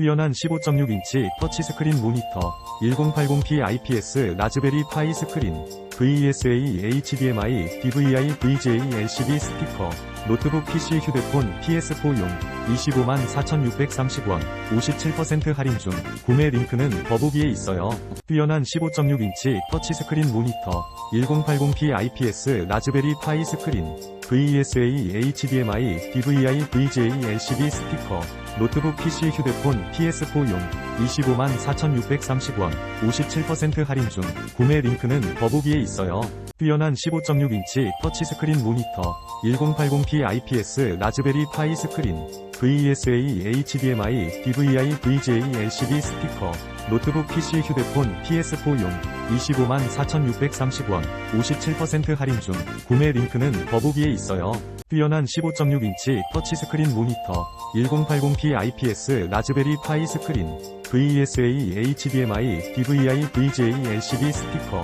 뛰어난 15.6인치 터치스크린 모니터, 1080p IPS 라즈베리 파이 스크린, VESA HDMI, DVI VGA LCD 스피커, 노트북 PC 휴대폰 PS4용 25만 4,630원 57% 할인 중 구매 링크는 더보기에 있어요. 뛰어난 15.6인치 터치스크린 모니터 1080p IPS 라즈베리 파이 스크린 VESA HDMI DVI VGA LCD 스피커 노트북 PC 휴대폰 PS4용 25만 4,630원 57% 할인 중 구매 링크는 더보기에 있어요. 뛰어난 15.6인치 터치스크린 모니터 1080p IPS 라즈베리 파이 스크린 VESA HDMI DVI VGA LCD 스피커 노트북 PC 휴대폰 PS4용 25만 4,630원 57% 할인 중 구매 링크는 더보기에 있어요. 뛰어난 15.6인치 터치스크린 모니터 1080p IPS 라즈베리 파이 스크린 VESA HDMI DVI VGA LCD 스피커